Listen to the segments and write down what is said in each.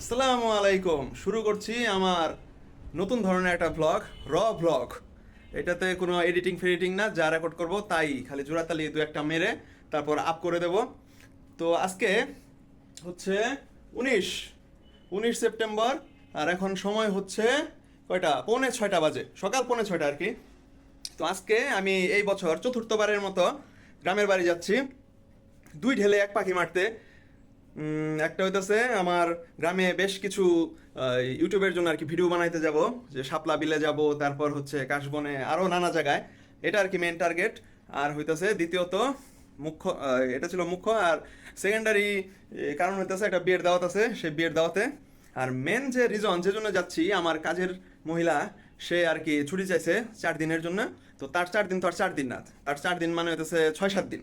আসসালামু আলাইকুম। শুরু করছি আমার নতুন ধরনের একটা ব্লগ র ব্লগ এটাতে কোনো এডিটিং ফেডিটিং না, যা রেকর্ড করব তাই খালি জোড়াতালি দু একটা মেরে তারপর আপ করে দেব। তো আজকে হচ্ছে উনিশ উনিশ সেপ্টেম্বর, আর এখন সময় হচ্ছে কয়টা? পৌনে ছয়টা বাজে, সকাল পৌনে ছয়টা আর কি। তো আজকে আমি এই বছর চতুর্থবারের মতো গ্রামের বাড়ি যাচ্ছি। দুই ঢেলে এক পাখি মারতে একটা হইতেছে, আমার গ্রামে বেশ কিছু ইউটিউবের জন্য আর কি ভিডিও বানাইতে যাব, যে শাপলা বিলে যাব, তারপর হচ্ছে কাশবনে আরও নানা জায়গায়। এটা আর কি মেন টার্গেট আর হইতেছে দ্বিতীয়ত, মুখ্য এটা ছিল মুখ্য। আর সেকেন্ডারি কারণ হইতেছে একটা বিয়ের দাওয়াত আছে, সেই বিয়ের দাওয়াতে। আর মেন যে রিজন যে জন্য যাচ্ছি, আমার কাজের মহিলা, সে আর কি ছুটি চাইছে চার দিনের জন্য। তো তার চার দিন তো আর চার দিন না। তার চার দিন মানে হইতেছে ছয় সাত দিন।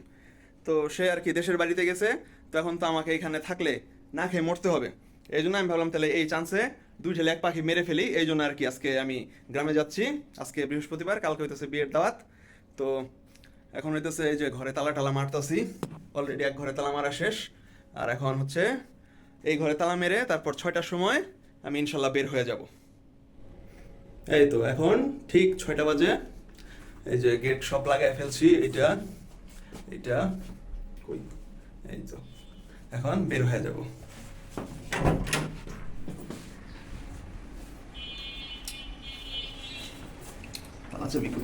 তো সে আর কি দেশের বাড়িতে গেছে, তো এখন তো আমাকে এখানে থাকলে না খেয়ে মরতে হবে। এই জন্য আমি ভাবলাম তাহলে এই চান্সে দুই ঠেলে এক পাখি মেরে ফেলি, এই জন্য আর কি আজকে আমি গ্রামে যাচ্ছি। আজকে বৃহস্পতিবার, কালকে হইতেছে বিয়ের দাওয়াত। তো এখন হইতেছে এই যে ঘরে তালা টালা মারতাছি অলরেডি এক ঘরে তালা মারা শেষ। আর এখন হচ্ছে এই ঘরে তালা মেরে তারপর ছয়টার সময় আমি ইনশাল্লাহ বের হয়ে যাব। এই তো এখন ঠিক ছয়টা বাজে। এই যে গেট সব লাগাই ফেলছি এটা এটা, কই? এই তো। এখন বের হয়ে যাব। আচ্ছা বিকু?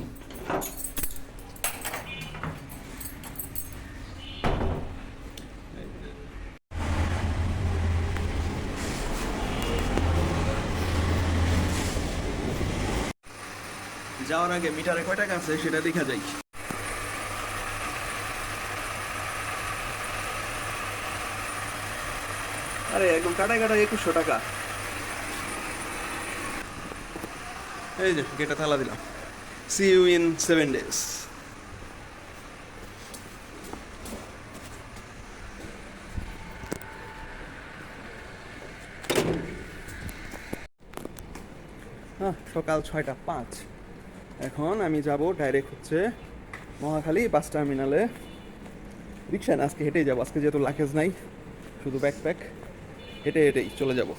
যাওয়ার আগে মিটারে কয় টাকা আছে সেটা দেখা যায় আরে, একদম কাটা কাটা একুশশো টাকা। এই যে, গেটে থালা দিলাম। See you in seven days সকাল ছয়টা পাঁচ। এখন আমি যাব ডাইরেক্ট হচ্ছে মহাখালী বাস টার্মিনালে রিক্সা আজকে হেঁটেই যাব, আজকে যেহেতু লাকেজ নাই, শুধু ব্যাকপ্যাক হেঁটে হেঁটেই চলে যাব।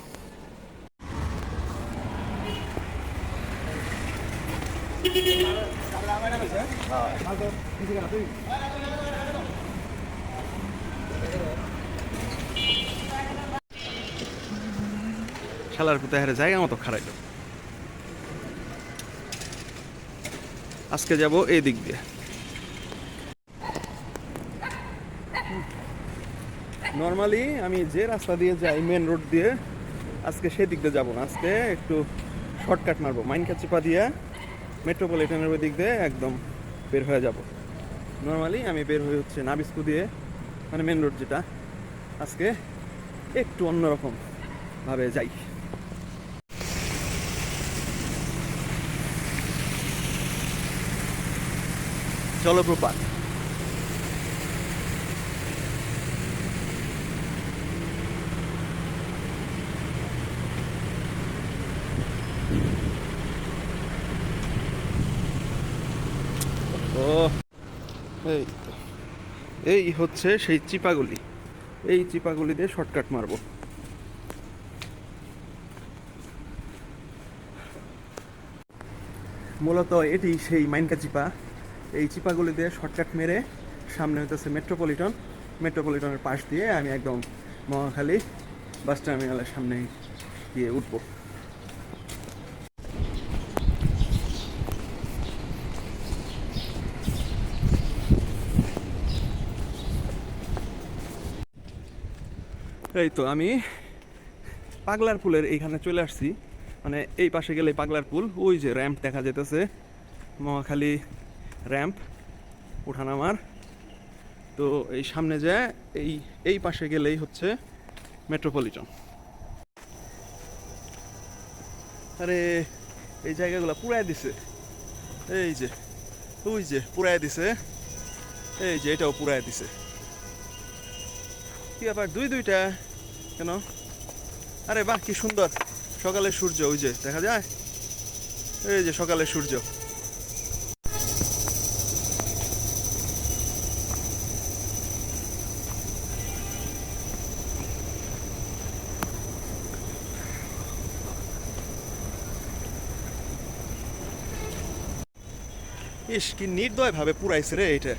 শালার কোথায় হারে জায়গা মতো খারাইলো আজকে যাব এই দিক দিয়ে। নর্মালি আমি যে রাস্তা দিয়ে যাই মেন রোড দিয়ে, আজকে সেই দিক দিয়ে যাব না। আজকে একটু শর্টকাট মারবো। মাইনকা চিপা দিয়ে মেট্রোপলিটনের ওই দিক দিয়ে একদম বের হয়ে যাব। নর্মালি আমি বের হয়ে হচ্ছে নাবিস্কু দিয়ে মানে মেন রোড যেটা। আজকে একটু অন্যরকম ভাবে যাই। জলপ্রপাত এই এই হচ্ছে সেই চিপাগুলি। এই চিপাগুলি দিয়ে শর্টকাট মারবো। মূলত এটি সেই মাইনকা চিপা। এই চিপাগুলি দিয়ে শর্টকাট মেরে সামনে হইতেছে মেট্রোপলিটন। মেট্রোপলিটনের পাশ দিয়ে আমি একদম মহাখালী বাস টার্মিনালের সামনে গিয়ে উঠবো। এই তো আমি পাগলার পুলের এইখানে চলে আসছি। মানে এই পাশে গেলে পাগলার পুল, ওই যে র্যাম্প দেখা যেতেছে মহাখালী র্যাম্প উঠানামার তো এই সামনে যে এই এই পাশে গেলেই হচ্ছে মেট্রোপলিটন আরে, এই জায়গাগুলো পুরাই দিছে। এই যে, ওই যে পুরাই দিছে। এই যে, এটাও পুরাই দিছে। কি ব্যাপার দুই দুইটা, কেন? আরে বাহ, কি সুন্দর। সকালে সূর্য, ওই যে, দেখা যায়? এই যে সকালে সূর্য। ইস, কি নির্দয় ভাবে পুরাইছে রে এটা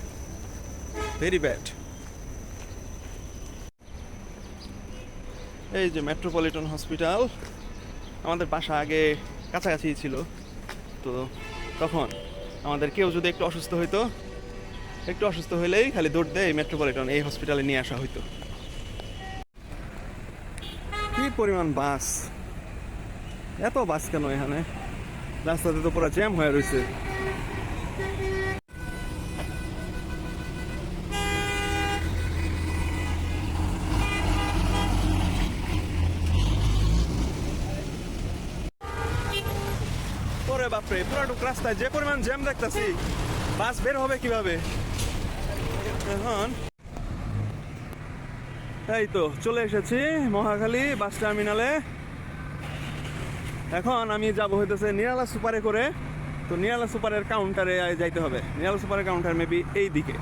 ভেরি ব্যাড এই যে মেট্রোপলিটন হসপিটাল আমাদের বাসা আগে কাছাকাছি ছিল। তো তখন আমাদের কেউ যদি একটু অসুস্থ হইতো, একটু অসুস্থ হইলেই খালি দৌড় দেয় মেট্রোপলিটন এই হসপিটালে নিয়ে আসা হইতো। কি পরিমাণ বাস? এত বাস কেন এখানে? রাস্তাতে তো পুরো জ্যাম হয়ে রয়েছে বাপরে পুরাটুক রাস্তায় যে পরিমাণ জ্যাম দেখতেছি, বাস বের হবে কীভাবে? এখন এই তো চলে এসেছি মহাখালী বাস টার্মিনালে। এখন আমি যাব হইতেছে নিরালা সুপারে করে। তো নিরালা সুপারের কাউন্টারে যাইতে হবে। নিরালা সুপারের কাউন্টার মেবি এই দিকে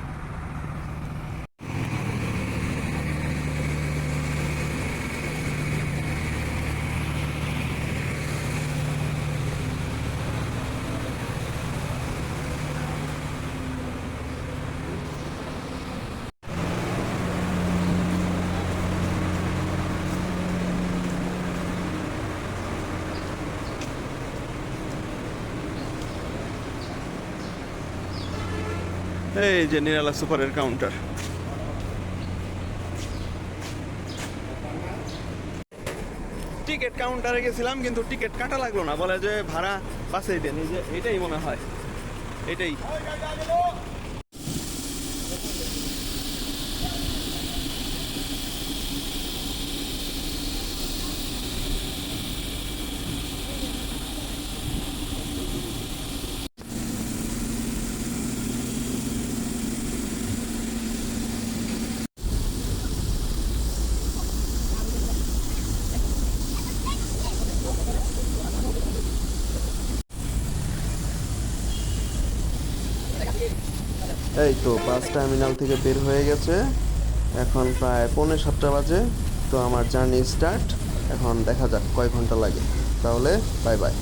এই যে নিরালা সুপারের কাউন্টার টিকিট কাউন্টারে গেছিলাম, কিন্তু টিকিট কাটা লাগল না। বলে যে, ভাড়া বাসেই দেন। এই যে, এটাই মনে হয়। এটাই। এই তো বাস টার্মিনাল থেকে বের হয়ে গেছে। এখন প্রায় পৌনে সাতটা বাজে, তো আমার জার্নি স্টার্ট এখন দেখা যাক কয় ঘণ্টা লাগে। তাহলে বাই বাই